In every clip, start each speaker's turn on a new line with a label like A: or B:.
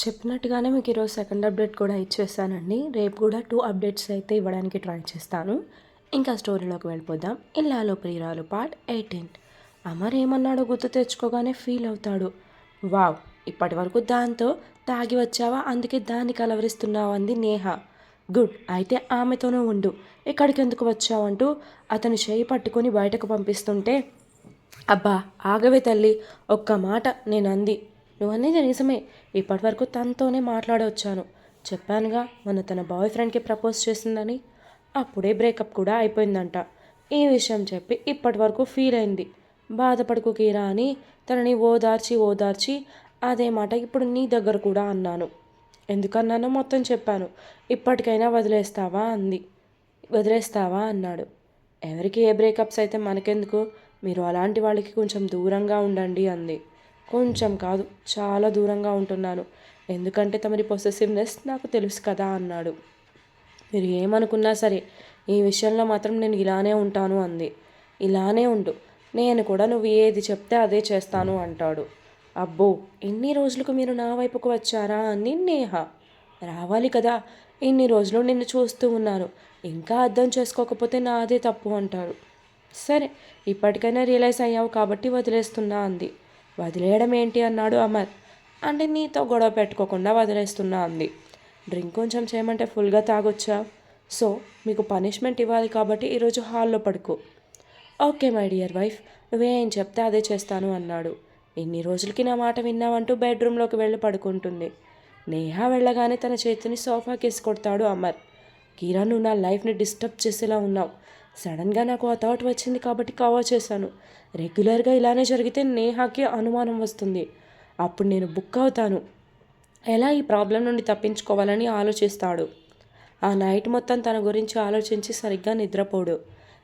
A: చెప్పినట్టుగానే మీకు ఈరోజు సెకండ్ అప్డేట్ కూడా ఇచ్చేస్తానండి రేపు కూడా టూ అప్డేట్స్ అయితే ఇవ్వడానికి ట్రై చేస్తాను. ఇంకా స్టోరీలోకి వెళ్ళిపోదాం. ఇల్లాలో ప్రియురాలు పార్ట్ ఎయిటీన్ అమర్ ఏమన్నాడో గుర్తు తెచ్చుకోగానే ఫీల్ అవుతాడు. వావ్ ఇప్పటి వరకు దాంతో తాగి వచ్చావా? అందుకే దాన్ని కలవరిస్తున్నావు అంది నేహ. గుడ్ అయితే ఆమెతోనే ఉండు. ఇక్కడికి ఎందుకు వచ్చావంటూ అతను చేయి పట్టుకొని బయటకు పంపిస్తుంటే అబ్బా ఆగవే తల్లి ఒక్క మాట నేను అంది నువ్వనేది నిజమే. ఇప్పటివరకు తనతోనే మాట్లాడవచ్చాను చెప్పానుగా మొన్న తన బాయ్ ఫ్రెండ్కి ప్రపోజ్ చేసిందని. అప్పుడే బ్రేకప్ కూడా అయిపోయిందంట. ఈ విషయం చెప్పి ఇప్పటి వరకు ఫీల్ అయింది. బాధపడుకు కీరా అని తనని ఓదార్చి ఓదార్చి అదే మాట ఇప్పుడు నీ దగ్గర కూడా అన్నాను. ఎందుకన్నానో మొత్తం చెప్పాను. ఇప్పటికైనా వదిలేస్తావా అంది. వదిలేస్తావా అన్నాడు. ఎవరికి ఏ బ్రేకప్స్ అయితే మనకెందుకు? మీరు అలాంటి వాళ్ళకి కొంచెం దూరంగా ఉండండి అంది. కొంచెం కాదు చాలా దూరంగా ఉంటున్నాను. ఎందుకంటే తమరి పొసెసివ్నెస్ నాకు తెలుసు కదా అన్నాడు. మీరు ఏమనుకున్నా సరే ఈ విషయంలో మాత్రం నేను ఇలానే ఉంటాను అంది. ఇలానే ఉండు నేను కూడా నువ్వు ఏది చెప్తే అదే చేస్తాను అంటాడు. అబ్బో ఎన్ని రోజులకు మీరు నా వైపుకు వచ్చారా అంది నేహ. రావాలి కదా ఇన్ని రోజులు నిన్ను చూస్తూ ఉన్నాను ఇంకా అర్థం చేసుకోకపోతే నాదే తప్పు అంటాడు. సరే ఇప్పటికైనా రియలైజ్ అయ్యావు కాబట్టి వదిలేస్తున్నా అంది. వదిలేయడం ఏంటి అన్నాడు అమర్. అంటే నీతో గొడవ పెట్టుకోకుండా వదిలేస్తున్నా అంది. డ్రింక్ కొంచెం చేయమంటే ఫుల్గా తాగొచ్చా? సో మీకు పనిష్మెంట్ ఇవ్వాలి కాబట్టి ఈరోజు హాల్లో పడుకో. Okay my dear wife. నువ్వేం చెప్తే అదే చేస్తాను అన్నాడు. ఇన్ని రోజులకి నా మాట విన్నావంటూ బెడ్రూమ్లోకి వెళ్ళి పడుకుంటుంది. నేహ వెళ్ళగానే తన చేతిని సోఫాకి కొడతాడు అమర్. కీరా నువ్వు నా లైఫ్ని డిస్టర్బ్ చేసేలా ఉన్నావు. సడన్గా నాకు ఆ థాట్ వచ్చింది కాబట్టి కవర్ చేశాను. రెగ్యులర్గా ఇలానే జరిగితే నేహాకి అనుమానం వస్తుంది. అప్పుడు నేను బుక్ అవుతాను. ఎలా ఈ ప్రాబ్లం నుండి తప్పించుకోవాలని ఆలోచిస్తాడు. ఆ నైట్ మొత్తం తన గురించి ఆలోచించి సరిగ్గా నిద్రపోడు.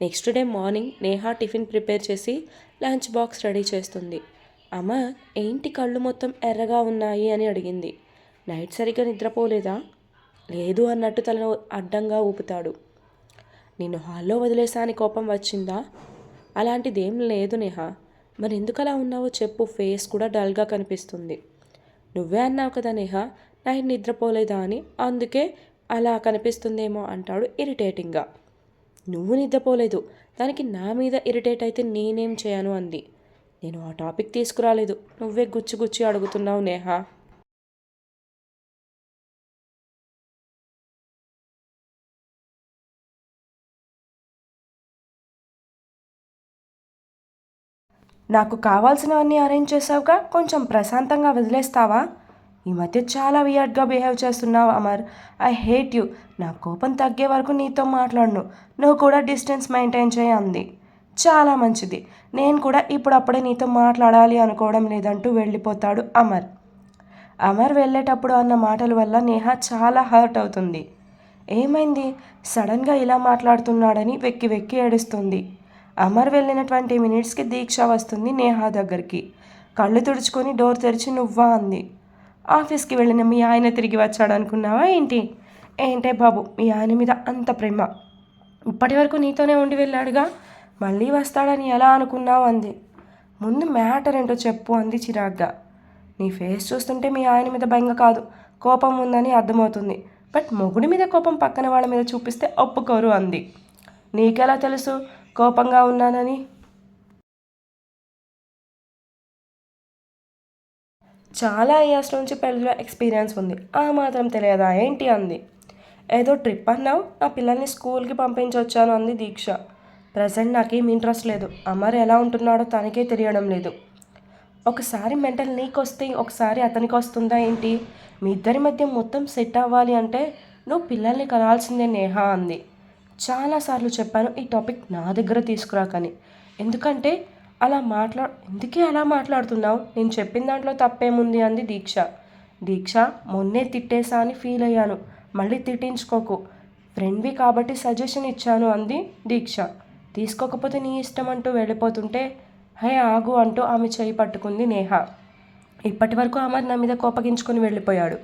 A: Next day morning Neha tiffin prepare చేసి లంచ్ బాక్స్ రెడీ చేస్తుంది. అమ్మ ఏంటి కళ్ళు మొత్తం ఎర్రగా ఉన్నాయి అని అడిగింది. నైట్ సరిగ్గా నిద్రపోలేదా? లేదు అన్నట్టు తలను అడ్డంగా ఊపుతాడు. నిన్ను హాల్లో వదిలేసాని కోపం వచ్చిందా? అలాంటిదేం లేదు నేహ. మరి ఎందుకు అలా ఉన్నావో చెప్పు ఫేస్ కూడా డల్గా కనిపిస్తుంది. నువ్వే అన్నావు కదా నేహా నైట్ నిద్రపోలేదా అని. అందుకే అలా కనిపిస్తుందేమో అంటాడు ఇరిటేటింగ్గా. నువ్వు నిద్రపోలేదు. దానికి నా మీద ఇరిటేట్ అయితే నేనేం చేయను అంది. నేను ఆ టాపిక్ తీసుకురాలేదు. నువ్వే గుచ్చి గుచ్చి అడుగుతున్నావు నేహా. నాకు కావాల్సినవన్నీ అరేంజ్ చేసావుగా? కొంచెం ప్రశాంతంగా వదిలేస్తావా? ఈ మధ్య చాలా వియర్డ్గా బిహేవ్ చేస్తున్నావు అమర్. ఐ హేట్ యూ నా కోపం తగ్గే వరకు నీతో మాట్లాడను. నువ్వు కూడా డిస్టెన్స్ మెయింటైన్ చేయి అంది. చాలా మంచిది. నేను కూడా ఇప్పుడప్పుడే నీతో మాట్లాడాలి అనుకోవడం లేదంటూ వెళ్ళిపోతాడు అమర్. అమర్ వెళ్ళేటప్పుడు అన్న మాటల వల్ల నేహ చాలా హర్ట్ అవుతుంది. ఏమైంది? సడన్గా ఇలా మాట్లాడుతున్నాడని వెక్కి వెక్కి ఏడుస్తుంది. అమర్ వెళ్ళిన ట్వంటీ మినిట్స్కి దీక్ష వస్తుంది నేహా దగ్గరికి. కళ్ళు తుడుచుకొని డోర్ తెరిచి నువ్వా అంది. ఆఫీస్కి వెళ్ళిన మీ ఆయన తిరిగి వచ్చాడు అనుకున్నావా ఏంటి? ఏంటే బాబు మీ ఆయన మీద అంత ప్రేమ. ఇప్పటి వరకు నీతోనే ఉండి వెళ్ళాడుగా? మళ్ళీ వస్తాడని ఎలా అనుకున్నావు అంది. ముందు మ్యాటర్ ఏంటో చెప్పు అంది చిరాగ్గా. నీ ఫేస్ చూస్తుంటే మీ ఆయన మీద భయంగా కాదు కోపం ఉందని అర్థమవుతుంది. బట్ మొగుడి మీద కోపం పక్కన వాళ్ళ మీద చూపిస్తే ఒప్పుకోరు అంది. నీకెలా తెలుసు? కోపంగా ఉన్నానని? చాలా ఇయర్స్ నుంచి పెళ్ళిలో ఎక్స్పీరియన్స్ ఉంది. ఆ మాత్రం తెలియదా? ఏంటి అంది. ఏదో ట్రిప్ అన్నావు? నా పిల్లల్ని స్కూల్కి పంపించొచ్చాను అంది దీక్ష. ప్రజెంట్ నాకేం ఇంట్రెస్ట్ లేదు. అమర్ ఎలా ఉంటున్నాడో తనకే తెలియడం లేదు. ఒకసారి మెంటల్ నీకు వస్తే ఒకసారి అతనికి వస్తుందా ఏంటి? మీ ఇద్దరి మధ్య మొత్తం సెట్ అవ్వాలి అంటే నువ్వు పిల్లల్ని కనాల్సిందే నేహా అంది. చాలాసార్లు చెప్పాను ఈ టాపిక్ నా దగ్గర తీసుకురాకని. ఎందుకంటే అలా మాట్లా ఎందుకే అలా మాట్లాడుతున్నావు? నేను చెప్పిన దాంట్లో తప్పేముంది అంది దీక్ష. దీక్ష మొన్నే తిట్టేసా అని ఫీల్ అయ్యాను. మళ్ళీ తిట్టించుకోకు. ఫ్రెండ్వి కాబట్టి సజెషన్ ఇచ్చాను అంది దీక్ష. తీసుకోకపోతే నీ ఇష్టం అంటూ వెళ్ళిపోతుంటే హే ఆగు అంటూ ఆమె చేయి పట్టుకుంది నేహ. ఇప్పటి వరకు అమర్ నా మీద కోపగించుకొని వెళ్ళిపోయాడు.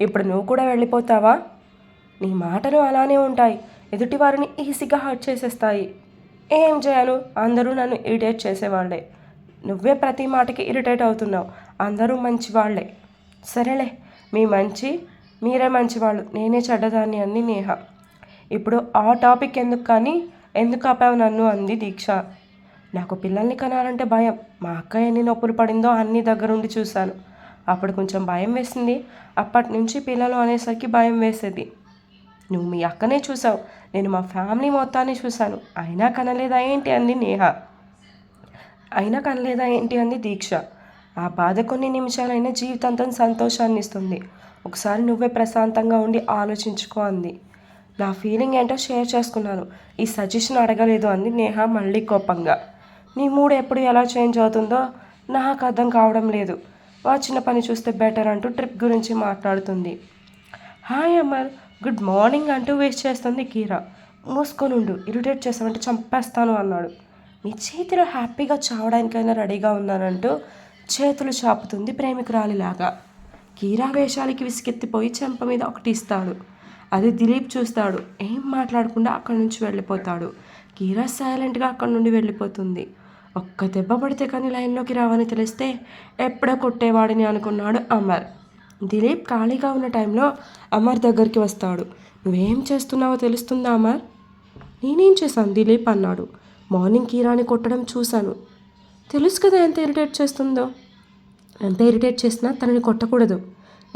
A: ఇప్పుడు నువ్వు కూడా వెళ్ళిపోతావా? నీ మాటలు అలానే ఉంటాయి. ఎదుటివారిని ఈజీగా హర్ట్ చేసేస్తాయి. ఏం చేయను అందరూ నన్ను ఇరిటేట్ చేసేవాళ్ళే నువ్వే ప్రతి మాటకి ఇరిటేట్ అవుతున్నావు. అందరూ మంచి వాళ్ళే సరేలే
B: మీ మంచి మీరే మంచివాళ్ళు. నేనే చెడ్డదాన్ని అంది నేహ. ఇప్పుడు ఆ టాపిక్ ఎందుకు కానీ ఎందుకు ఆపావు నన్ను అంది దీక్ష. నాకు పిల్లల్ని కనాలంటే భయం. మా అక్క ఎన్ని నొప్పులు పడిందో అన్ని దగ్గరుండి చూశాను. అప్పుడు కొంచెం భయం వేసింది. అప్పటి నుంచి పిల్లలు అనేసరికి భయం వేసేది. నువ్వు మీ అక్కనే చూసావు. నేను మా ఫ్యామిలీ మొత్తాన్ని చూశాను. అయినా కనలేదా ఏంటి అంది నేహ. అయినా కనలేదా ఏంటి అంది దీక్ష. ఆ బాధ కొన్ని నిమిషాలైనా జీవితాంతం సంతోషాన్ని ఇస్తుంది ఒకసారి నువ్వే ప్రశాంతంగా ఉండి ఆలోచించుకో అంది. నా ఫీలింగ్ ఏంటో షేర్ చేసుకున్నాను. ఈ సజెషన్ అడగలేదు అంది నేహ మళ్ళీ కోపంగా. నీ మూడ్ ఎప్పుడు ఎలా చేంజ్ అవుతుందో నాకు అర్థం కావడం లేదు. వా చిన్న పని చూస్తే బెటర్ అంటూ ట్రిప్ గురించి మాట్లాడుతుంది. హాయ్ అమర్. గుడ్ మార్నింగ్ అంటూ వేస్ట్ చేస్తుంది కీరా. మూసుకొనుండు ఇరిటేట్ చేస్తామంటే చంపేస్తాను అన్నాడు. నీ చేతిలో హ్యాపీగా చావడానికైనా రెడీగా ఉన్నానంటూ చేతులు చాపుతుంది ప్రేమికురాలిలాగా. కీరా వేషాలకి విసుకెత్తిపోయి చెంప మీద ఒకటి ఇస్తాడు. అది దిలీప్ చూస్తాడు. ఏం మాట్లాడకుండా అక్కడి నుంచి వెళ్ళిపోతాడు. కీరా సైలెంట్గా అక్కడి నుండి వెళ్ళిపోతుంది. ఒక్క దెబ్బ పడితే కానీ లైన్లోకి రావని తెలిస్తే ఎప్పుడో కొట్టేవాడిని అనుకున్నాడు అమర్. దిలీప్ ఖాళీగా ఉన్న టైంలో అమర్ దగ్గరికి వస్తాడు. నువ్వేం చేస్తున్నావో తెలుస్తుందా అమర్? నేనేం చేశాను? దిలీప్ అన్నాడు. మార్నింగ్ కీరాని కొట్టడం చూశాను. తెలుసు కదా ఎంత ఇరిటేట్ చేస్తుందో. ఎంత ఇరిటేట్ చేసినా తనని కొట్టకూడదు.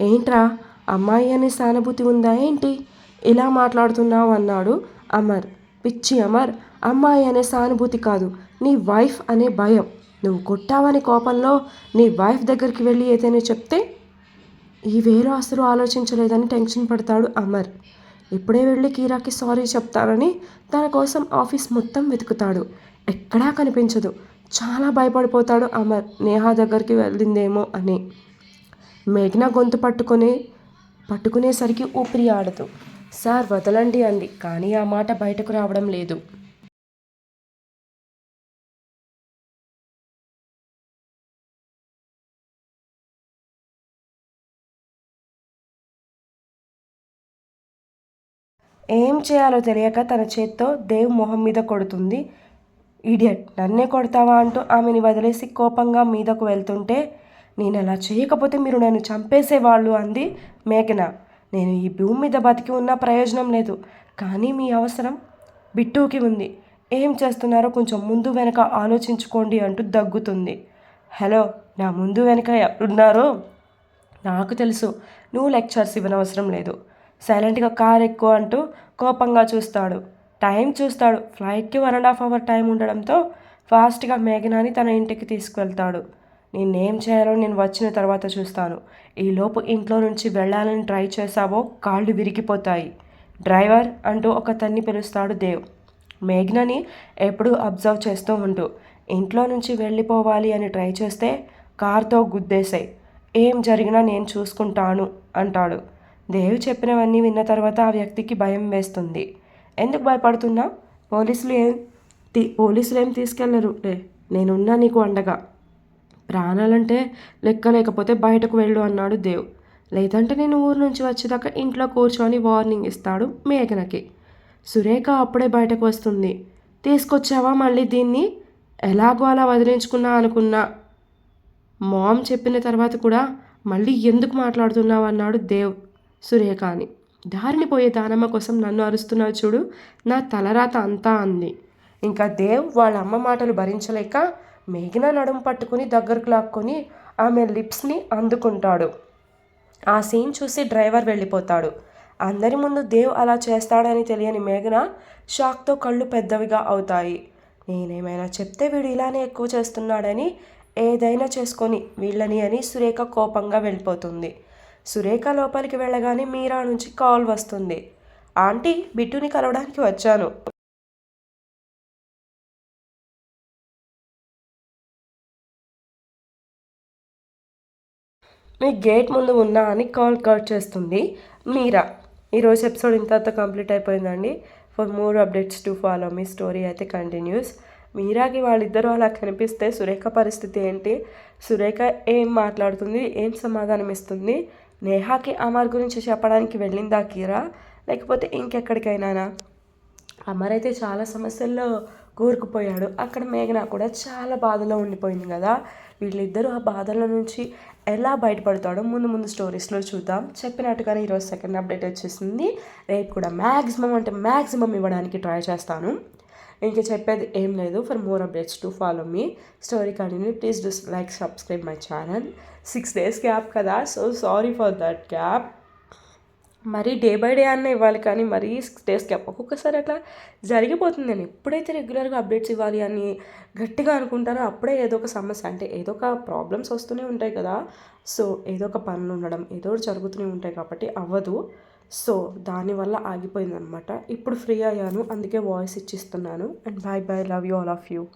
B: ఏంట్రా అమ్మాయి అనే సానుభూతి ఉందా ఏంటి? ఇలా మాట్లాడుతున్నావు అన్నాడు అమర్. పిచ్చి అమర్ అమ్మాయి అనే సానుభూతి కాదు. నీ వైఫ్ అనే భయం. నువ్వు కొట్టావని కోపంలో నీ వైఫ్ దగ్గరికి వెళ్ళి ఏదైనా చెప్తే ఈ వేరు అసలు ఆలోచించలేదని టెన్షన్ పడతాడు అమర్. ఇప్పుడే వెళ్ళి కీరాకి సారీ చెప్తానని తన కోసం ఆఫీస్ మొత్తం వెతుకుతాడు. ఎక్కడా కనిపించదు. చాలా భయపడిపోతాడు అమర్. నేహా దగ్గరికి వెళ్ళిందేమో అని. మేఘ్న గొంతు పట్టుకొని పట్టుకునేసరికి ఊపిరి ఆడదు. సార్ వదలండి అంది. కానీ ఆ మాట బయటకు రావడం లేదు. ఏం చేయాలో తెలియక తన చేత్తో దేవ్ మొహం మీద కొడుతుంది. ఇడియట్ నన్నే కొడతావా? అంటూ ఆమెని వదిలేసి కోపంగా మీదకు వెళ్తుంటే నేను అలా చేయకపోతే మీరు నన్ను చంపేసేవాళ్ళు అంది మేఘన. నేను ఈ భూమి మీద బతికి ఉన్న ప్రయోజనం లేదు కానీ మీ అవసరం బిట్టూకి ఉంది. ఏం చేస్తున్నారో కొంచెం ముందు వెనక ఆలోచించుకోండి అంటూ దగ్గుతుంది. హలో నా ముందు వెనక ఎవరున్నారో నాకు తెలుసు. నువ్వు లెక్చర్స్ ఇవ్వనవసరం లేదు. సైలెంట్గా కార్ ఎక్కువ అంటూ కోపంగా చూస్తాడు. టైం చూస్తాడు. ఫ్లైట్కి one and half hour time ఉండడంతో ఫాస్ట్గా మేఘనాని తన ఇంటికి తీసుకువెళ్తాడు నేనేం చేయాలో నేను వచ్చిన తర్వాత చూస్తాను. ఈలోపు ఇంట్లో నుంచి వెళ్ళాలని ట్రై చేసావో కాళ్ళు విరిగిపోతాయి. డ్రైవర్ అంటూ ఒక తన్ని పిలుస్తాడు దేవ్. మేఘ్నని ఎప్పుడూ అబ్జర్వ్ చేస్తూ ఉంటూ ఇంట్లో నుంచి వెళ్ళిపోవాలి అని ట్రై చేస్తే కార్తో గుద్దేశాయి. ఏం జరిగినా నేను చూసుకుంటాను అంటాడు. దేవ్ చెప్పినవన్నీ విన్న తర్వాత ఆ వ్యక్తికి భయం వేస్తుంది. ఎందుకు భయపడుతున్నా? పోలీసులు ఏం తీ పోలీసులు ఏం తీసుకెళ్ళరు. రే నేనున్నా నీకు అండగా. ప్రాణాలంటే లెక్క లేకపోతే బయటకు వెళ్ళు అన్నాడు దేవ్. లేదంటే నేను ఊరు నుంచి వచ్చేదాకా ఇంట్లో కూర్చొని వార్నింగ్ ఇస్తాడు మేఘనకి. సురేఖ అప్పుడే బయటకు వస్తుంది. తీసుకొచ్చావా మళ్ళీ దీన్ని? ఎలాగో అలా వదిలించుకున్నా అనుకున్నా. మామ్ చెప్పిన తర్వాత కూడా మళ్ళీ ఎందుకు మాట్లాడుతున్నావు? అన్నాడు దేవ్. సురేఖ అని. దారిని పోయే దానమ్మ కోసం నన్ను అరుస్తున్నావు చూడు నా తలరాత అంతా అంది. ఇంకా దేవ్ వాళ్ళ అమ్మ మాటలు భరించలేక మేఘన నడుము పట్టుకుని దగ్గరకు లాక్కొని ఆమె లిప్స్ని అందుకుంటాడు. ఆ సీన్ చూసి డ్రైవర్ వెళ్ళిపోతాడు. అందరి ముందు దేవ్ అలా చేస్తాడని తెలియని మేఘన షాక్తో కళ్ళు పెద్దవిగా అవుతాయి. నేనేమైనా చెప్తే వీడు ఇలానే ఎక్కువ చేస్తున్నాడని ఏదైనా చేసుకొని వీళ్ళని అని సురేఖ కోపంగా వెళ్ళిపోతుంది. సురేఖ లోపలికి వెళ్ళగానే మీరా నుంచి కాల్ వస్తుంది. ఆంటీ బిట్టుని కలవడానికి వచ్చాను. మీ గేట్ ముందు ఉన్నా అని కాల్ కట్ చేస్తుంది. మీరా ఈరోజు ఎపిసోడ్ ఇంతతో కంప్లీట్ అయిపోయిందండి. For more updates to follow me story అయితే కంటిన్యూస్ మీరాకి వాళ్ళిద్దరూ అలా కనిపిస్తే సురేఖ పరిస్థితి ఏంటి? సురేఖ ఏం మాట్లాడుతుంది? ఏం సమాధానం ఇస్తుంది? నేహాకి అమర్ గురించి చెప్పడానికి వెళ్ళిందా కీరా? లేకపోతే ఇంకెక్కడికైనానా?
A: అమర్ అయితే చాలా సమస్యల్లో కూరుకుపోయాడు. అక్కడ మేఘన కూడా చాలా బాధలో ఉండిపోయింది కదా. వీళ్ళిద్దరూ ఆ బాధల నుంచి ఎలా బయటపడతాడో ముందు ముందు స్టోరీస్లో చూద్దాం. చెప్పినట్టుగానే ఈరోజు సెకండ్ అప్డేట్ వచ్చేసింది. రేపు కూడా మ్యాక్సిమం అంటే మ్యాక్సిమం ఇవ్వడానికి ట్రై చేస్తాను. ఇంకా చెప్పేది ఏం లేదు. For more updates to follow me story continue please do like subscribe my channel six days gap కదా. So sorry for that gap మరీ డే బై డే అన్న ఇవ్వాలి కానీ మరీ సిక్స్ డేస్ గ్యాప్ ఒక్కొక్కసారి అట్లా జరిగిపోతుంది నేను ఎప్పుడైతే రెగ్యులర్గా అప్డేట్స్ ఇవ్వాలి అని గట్టిగా అనుకుంటానో అప్పుడే ఏదో ఒక సమస్య అంటే ఏదో ఒక ప్రాబ్లమ్స్ వస్తూనే ఉంటాయి కదా. సో ఏదో ఒక పనులు ఉండడం ఏదో ఒకటి జరుగుతూనే ఉంటాయి కాబట్టి అవ్వదు. సో దానివల్ల ఆగిపోయిందనమాట ఇప్పుడు ఫ్రీ అయ్యాను అందుకే voice ఇచ్చిస్తున్నాను. And bye bye love you all of you.